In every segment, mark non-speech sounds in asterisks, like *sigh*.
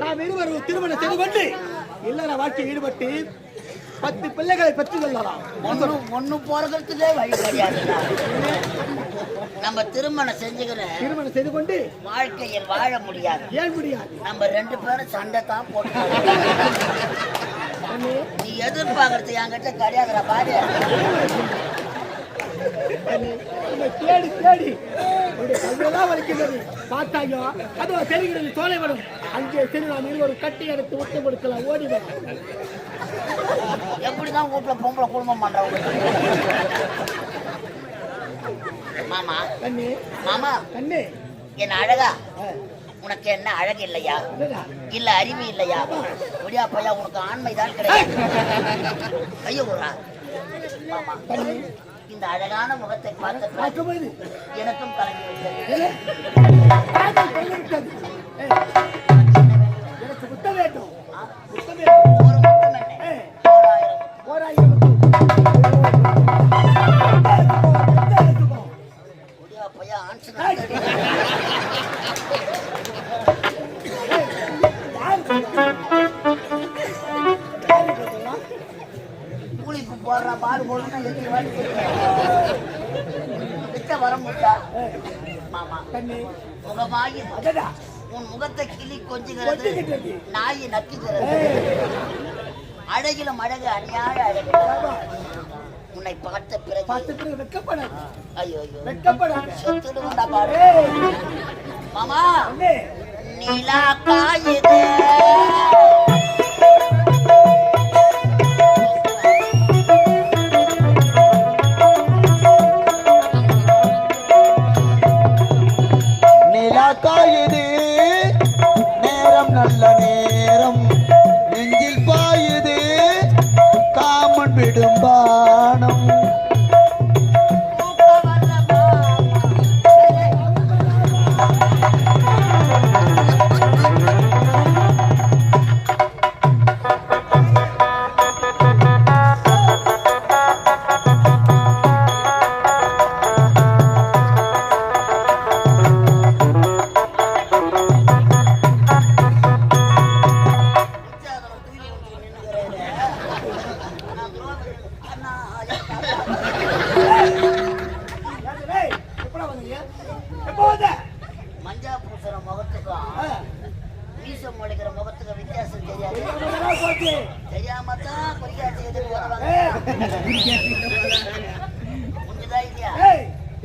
நாம் இருவரும் திருமணம் செய்து இல்லற வாழ்க்கையில் ஈடுபட்டு பத்து பிள்ளைகளை பெற்றுக் கொள்ளலாம். வழி கிடையாதுடா நம்ம திருமணம் செஞ்சுக்கிற திருமணம் செய்து கொண்டு வாழ்க்கையில் வாழ முடியாது. ஏன் முடியாது? நம்ம ரெண்டு பேரும் சண்டை தான் போட்டு *laughs* நீ எதிர்பார்க்கறது என்கிட்ட கிடையாதுடா பாரு. தேடி தேடி. உன்னுடைய கல்வியெல்லாம் வலிக்கிறது பார்த்தாயோ? அதோ தெரிகிறது சோலை வரும். அங்கே சரி நாம் இருவரும் கட்டி எடுத்து முத்து கொடுக்கலாம் ஓடிடும் எப்படிதான் வீட்டுல பொம்பளை குடும்பம் பண்றவங்க மாமா. கண்ணு. மாமா. கண்ணு. என்ன அழகா? உனக்கு என்ன அழகு இல்லையா? இல்ல அறிவு இல்லையா? ஒடியா பையா உனக்கு ஆண்மைதான் கிடையாது. ஐயோ. மாமா. இந்த அழகான முகத்தை பார்த்து எனக்கும் கலங்கி விட்டது கிட்ட வர முடியா மாமா கண்ணு. முகமாகி அதடா உன் முகத்தை கிளி கொஞ்சுகிறது. நாய் நக்குகிறது. அழகிலும் அழகு அழகு. உன்னை பார்த்த பிறகு பார்த்து பிறகு ஐயோ ஐயோ. பாரு. மாமா நிலா காயுது.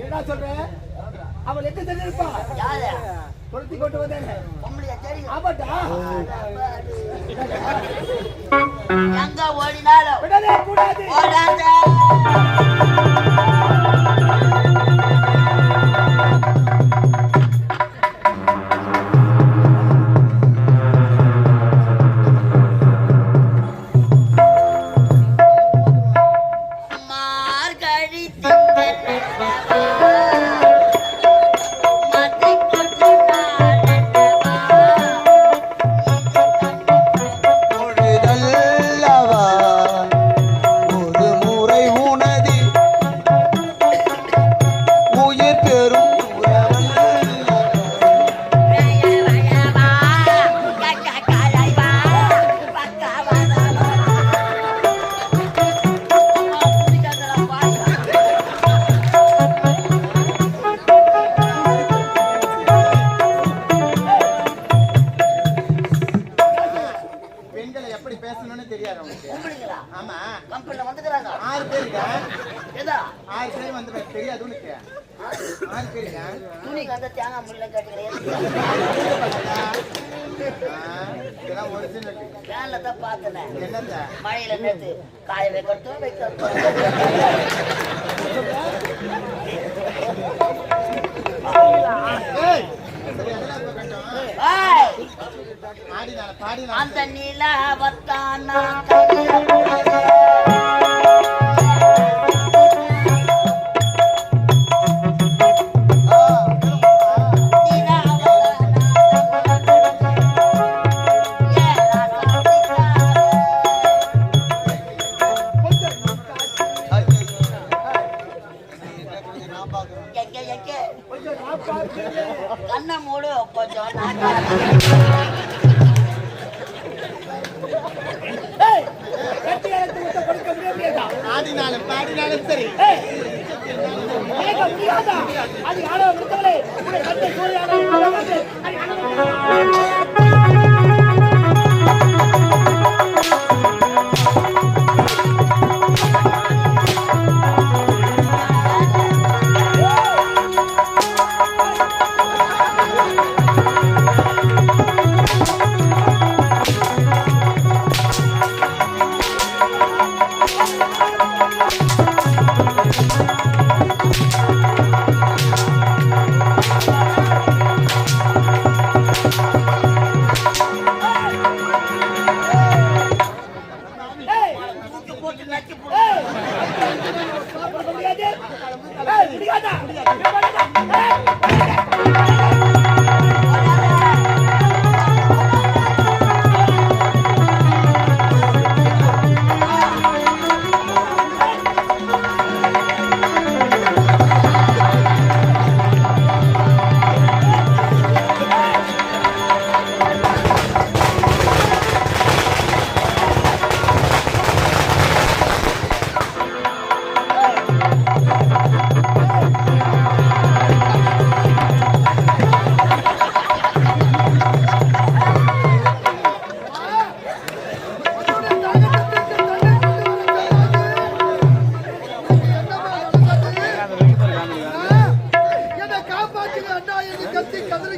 என்னடா சொல்ற? அவள் எங்க செஞ்சிருப்பா? யாரு? கொளுத்தி கொண்டு வந்தேன். ஆமாட்டா எங்க ஓடினாலும் கூடாது. பார்த்தேனே. மழையில நேத்து காய வைக்கட்டும் வைக்கட்டும் ஏய், சரி, அதெல்லாம்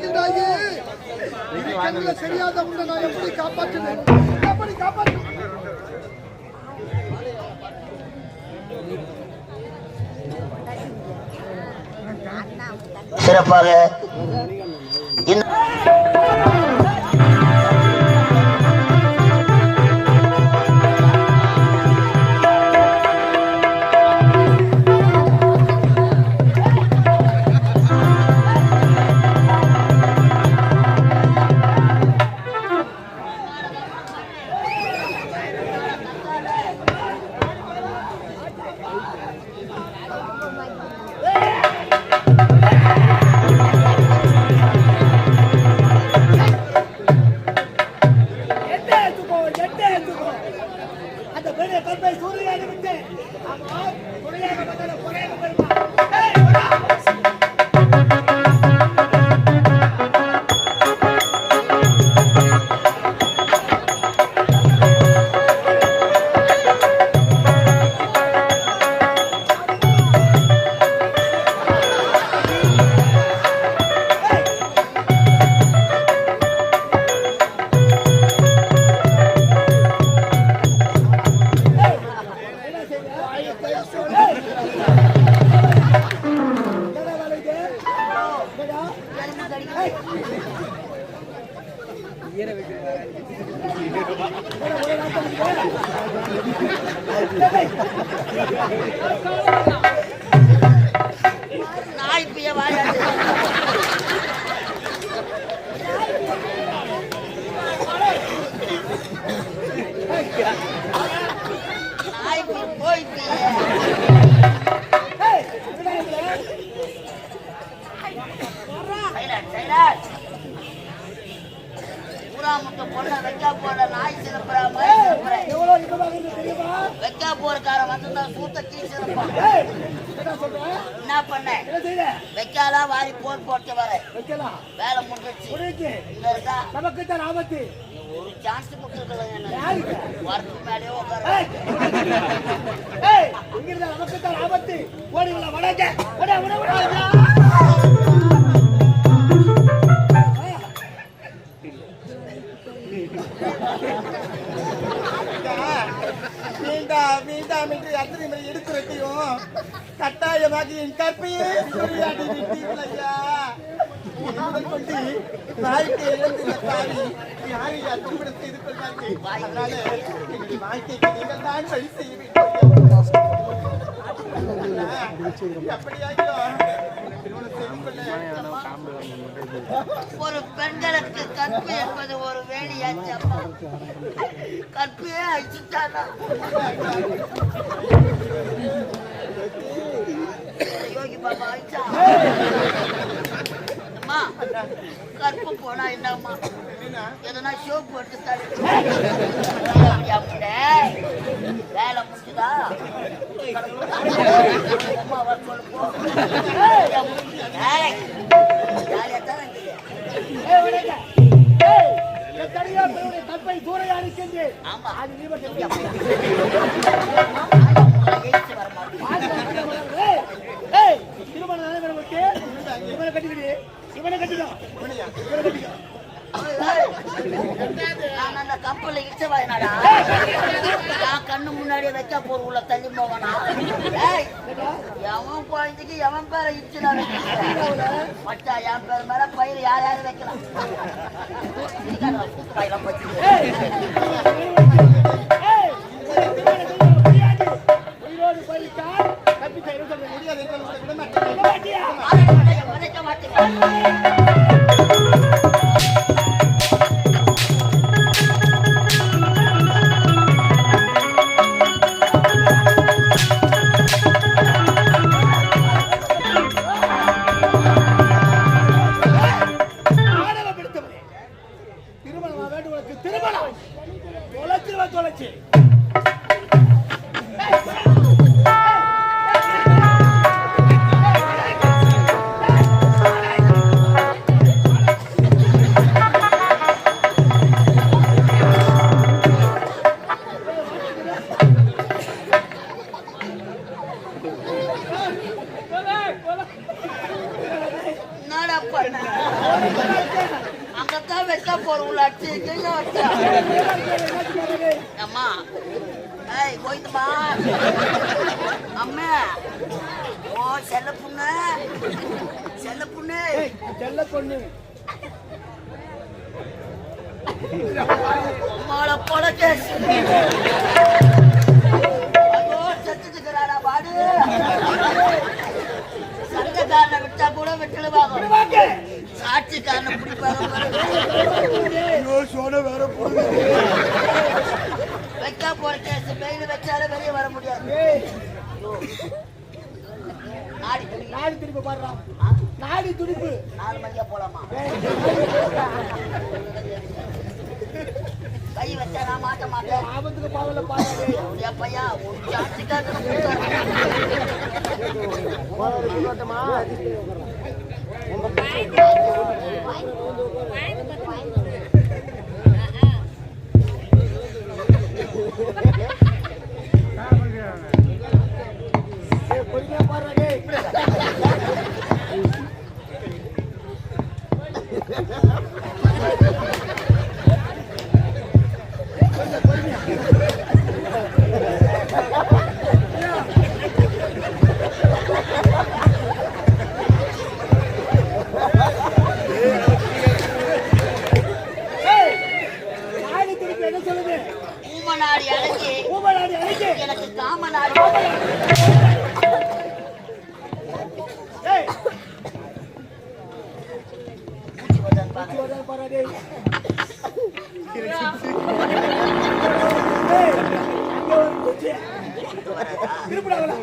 கதறுகின்றாயே இது கண்ணில் தெரியாத உன்னை நான் எப்படி காப்பாற்றுவேன் எப்படி காப்பாற்றுவேன் சிறப்பாக நாய் பிய வாயாடு நாய் பிய போய் முட்டை பொண்ணை வைக்கா போற நாய் சிறப்புறா இருக்கு தெரியுமா? வைக்கா போறக்காரன் வந்திருந்தா சூத்த தீ சிறப்பான் என்ன பண்ண என்ன செய்யற? வைக்காலா வாரி போர் போட்டு வர வைக்கலாம். வேலை முடிஞ்சிச்சு முடிஞ்சு. இங்க இருக்கா நமக்கு தான் ஆபத்து. ஒரு சான்ஸ் கொடுத்துருக்கல என்ன யாருக்கு? வரத்துக்கு மேலேயே உட்கார ஏய், ஏய், இங்கிருந்தா நமக்கு தான் ஆபத்து. ஓட, ஓட, வேண்டாம் என்று அத்தனை முறை எடுத்துரைக்கையும் கட்டாயமாக என் கற்பையே சூறையாடி விட்டீர்கள் ஐயா. கொண்டு வாழ்க்கை இழந்து இந்த பாவி யாரையா கும்பிட செய்து கொள்வார்கள் அதனால எங்கள் வாழ்க்கைக்கு நீங்கள் தான் வழி செய்ய ஒரு பெண்களுக்கு கற்பு என்பது ஒரு வேலையாச்சு அம்மா கற்பையே அழிச்சுட்டானா? யோகி பாபா அழிச்சா? அம்மா கற்பு போனா என்னம்மா? எதனா சோப்பு எடுத்து வேலை முடிஞ்சுதா அம்மா வர சொல்லு போ. ஏய், ஜாலியா தான் இருக்குது. ஏய், விடுங்க. ஏய், எத்தனையோ பேருடைய கற்பை சூறையா இருக்கின்றேன் ஆமா. அது நீ திருமணம் இவனை கட்டிக்கிடு இவனை இவனை கட்டிக்கோ நான் அந்த கப்பல்ல இச்ச நான் கண்ணு முன்னாடியே வைக்க போற உள்ள தள்ளி போவானா எவன் குழந்தைக்கு எவன் பேரை இச்சுடா மச்சா என் பேர் மேல பயிர் யார் யாரும் வைக்கலாம் முடியாது. சங்கக்காரனை விட்டா கூட விட்டுடுவாங்க சாட்சிக்காரனை பிடிப்பாங்க பாரு. வைக்கா போற கேஸ் பெயில் வச்சாலும் வெளியே வர முடியாது நாடி நாடி துடிப்பு பாடுறான் நாடி துடிப்பு நாலு மணிக்கா போலாமா கை வச்சா நான் மாட்ட மாட்டேன். ஆபத்துக்கு பாவல பாடாதே அப்படியா பையா? ஒரு கொடுத்தாரு ஏய், பொறுமையா திருப்பிடாங்களா